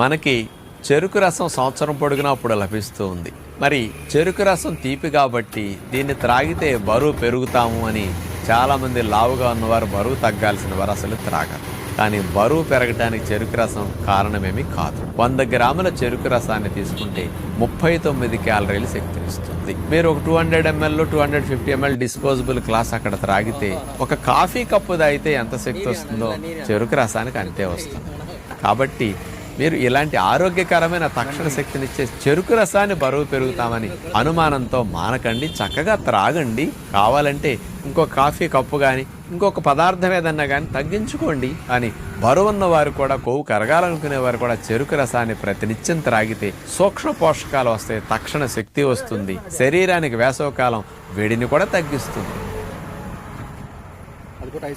మనకి చెరుకు రసం సంవత్సరం పొడుగునా అప్పుడు లభిస్తూ ఉంది. మరి చెరుకు రసం తీపి కాబట్టి దీన్ని త్రాగితే బరువు పెరుగుతాము అని చాలామంది లావుగా ఉన్నవారు బరువు తగ్గాల్సిన వారు అసలు త్రాగరు. కానీ బరువు పెరగడానికి చెరుకు రసం కారణమేమి కాదు. వంద గ్రాముల చెరుకు రసాన్ని తీసుకుంటే ముప్పై తొమ్మిది క్యాలరీలు శక్తినిస్తుంది. మీరు ఒక two hundred ML two hundred fifty ML disposable glass అక్కడ త్రాగితే ఒక కాఫీ కప్పు తాగితే ఎంత శక్తి వస్తుందో చెరుకు రసానికి అంతే వస్తుంది. కాబట్టి మీరు ఇలాంటి ఆరోగ్యకరమైన తక్షణ శక్తినిచ్చే చెరుకు రసాన్ని బరువు పెరుగుతామని అనుమానంతో మానకండి చక్కగా త్రాగండి. కావాలంటే ఇంకో కాఫీ కప్పు కానీ ఇంకొక పదార్థం ఏదన్నా కానీ తగ్గించుకోండి అని బరువున్న వారు కూడా కొవ్వు కరగాలనుకునే వారు కూడా చెరుకు రసాన్ని ప్రతినిత్యం త్రాగితే సూక్ష్మ పోషకాలు వస్తాయి తక్షణ శక్తి వస్తుంది. శరీరానికి వేసవకాలం వేడిని కూడా తగ్గిస్తుంది. అది కూడా